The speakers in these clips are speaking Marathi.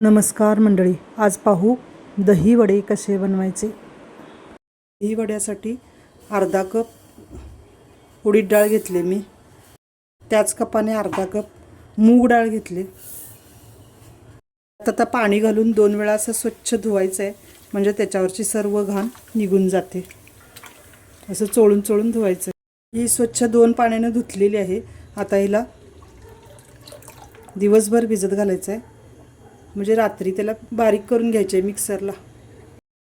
नमस्कार मंडळी आज पाहू दही वडे कसे बनवायचे. दही वड्यासाठी अर्धा कप उडीद डाळ घेतले मी. त्याच कपाने अर्धा कप मूग डाळ घेतली. आता पाणी घालून दोन वेळा असं स्वच्छ धुवायचं आहे म्हणजे त्याच्यावरची सर्व घाण निघून जाते. असं चोळून चोळून धुवायचं ही स्वच्छ दोन पाण्यानं धुतलेली आहे. आता हिला दिवसभर भिजत घालायचं आहे म्हणजे रात्री त्याला बारीक करून घ्यायचे मिक्सरला.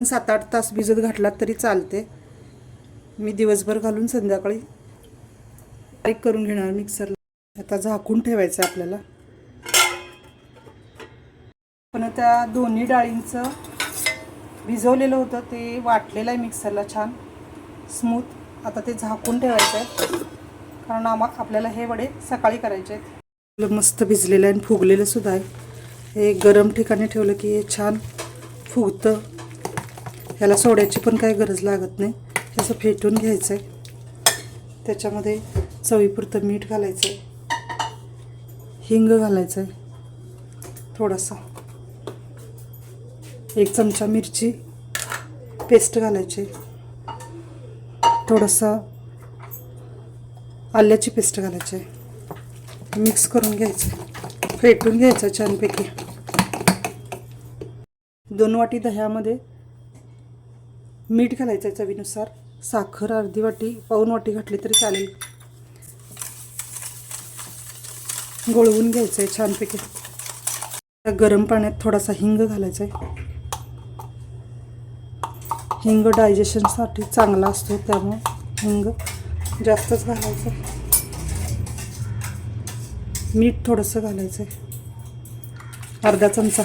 सात आठ तास भिजत घातलात तरी चालते. मी दिवसभर घालून संध्याकाळी बारीक करून घेणार मिक्सरला. आता झाकून ठेवायचं आहे आपल्याला. पण त्या दोन्ही डाळींचं भिजवलेलं होतं ते वाटलेलं आहे मिक्सरला छान. स्मूथ. आता ते झाकून ठेवायचं आहे. कारण आम्हा आपल्याला हे वडे सकाळी करायचे आहेत. मस्त भिजलेलं आहे आणि फुगलेलं सुद्धा आहे. हे गरम ठिकाणी ठेवलं की हे छान फुगतं. ह्याला सोड्याची पण काही गरज लागत नाही. हे असं फेटून घ्यायचं आहे त्याच्यामध्ये चवीपुरतं मीठ घालायचं आहे हिंग घालायचं आहे थोडासा. एक चमचा मिरची पेस्ट घालायची. थोडंसं आल्याची पेस्ट घालायची. आहे मिक्स करून घ्यायचं फेटून घ्यायचं छानपैकी. दोन वाटी दह्यामध्ये मीठ घालायचं आहे चवीनुसार. साखर अर्धी वाटी पाऊन वाटी घातली तरी चालेल. गोळवून घ्यायचं आहे छानपैकी. त्या गरम पाण्यात थोडासा हिंग घालायचा आहे हिंग डायजेशनसाठी चांगला असतो त्यामुळे हिंग जास्तच घालायचं मीठ थोडंसं घालायचं आहे अर्धा चमचा.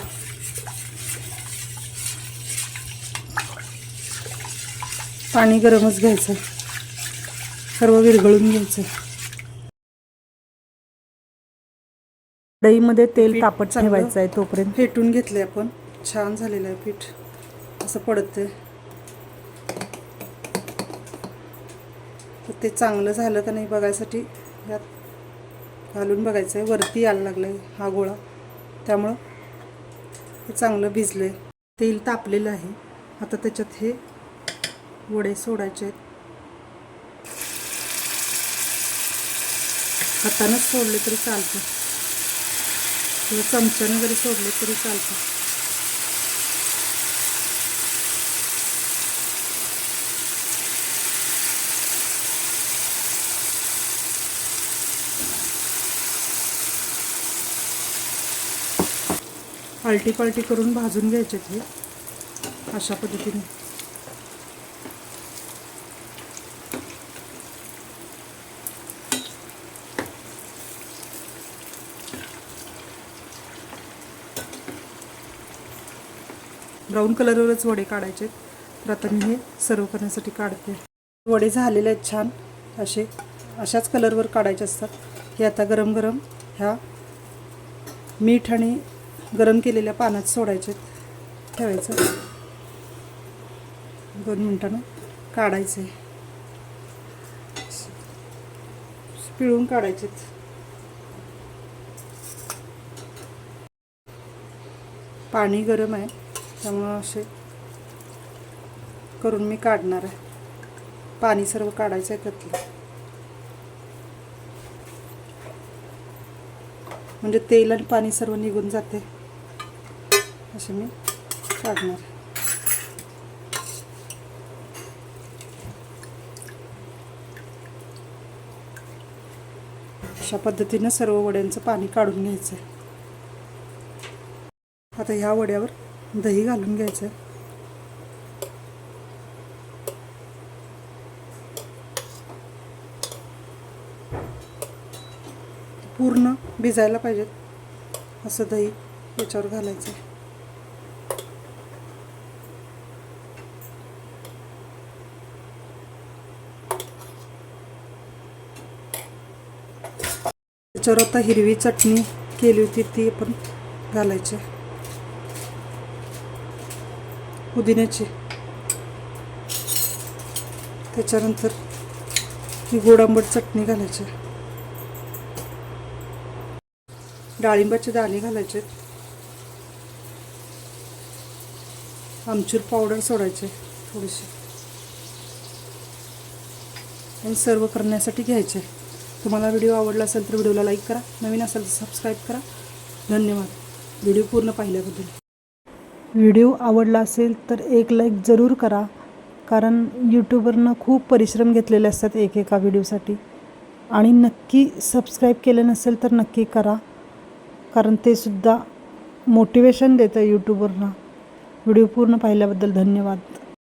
पाणी गरमच घ्यायचं. सर्व विरघळून घ्यायचं. कढईमध्ये तेल तापट ठेवायचं आहे तोपर्यंत. फेटून घेतले आपण. छान झालेलं आहे पीठ. असं पडतं तर ते चांगलं झालं का नाही बघायसाठी यात घालून बघायचं आहे वरती यायला लागलं आहे हा गोळा. त्यामुळं हे चांगलं भिजलं आहे तेल तापलेलं आहे. आता त्याच्यात हे वडे सोडायचे. हातानंच सोडले तरी चालतं. किंवा चमच्यानं जरी सोडले तरी चालतं. पालटी पालटी करून भाजून घ्यायचे ते. अशा पद्धतीने. ब्राऊन कलरवरच वडे काढायचे तर आता मी हे सर्व करण्यासाठी काढते. वडे झालेले आहेत छान. असे अशाच कलरवर काढायचे असतात. हे आता गरम गरम ह्या मीठ आणि गरम केलेल्या पाण्यात सोडायचे ठेवायचं. दोन मिनटानं काढायचे. पिळून काढायचे पाणी गरम आहे. त्यामुळं असे करून मी काढणार आहे. पाणी सर्व काढायचं आहे त्यातलं. म्हणजे तेल आणि पाणी सर्व निघून जाते. असे मी काढणार आहे. अशा पद्धतीनं सर्व वड्यांचं पाणी काढून घ्यायचं आहे. आता ह्या वड्यावर दही घालून घ्यायचं. आहे पूर्ण भिजायला पाहिजेत असं दही याच्यावर घालायचं. त्याच्यावर आता हिरवी चटणी केली होती ती पण घालायची. पुदिन्याची. त्याच्यानंतर ही गोड आंबट चटणी घालायची. डाळिंबाचे दाणे घालायचे. आमचूर पावडर सोडायचे थोडीशी. आणि सर्व करण्यासाठी घ्यायचे. तुम्हाला व्हिडिओ आवडला असेल तर व्हिडिओला लाईक करा. नवीन असेल तर सबस्क्राईब करा. धन्यवाद. व्हिडिओ पूर्ण पाहिल्याबद्दल. व्हिडिओ आवडला असेल तर एक लाईक जरूर करा. कारण यूट्यूबरनं खूप परिश्रम घेतलेले असतात एक एका व्हिडिओसाठी. आणि नक्की सबस्क्राईब केलं नसेल तर नक्की करा. कारण ते सुद्धा मोटिवेशन देतं यूट्यूबवरनं व्हिडिओ पूर्ण पाहिल्याबद्दल धन्यवाद.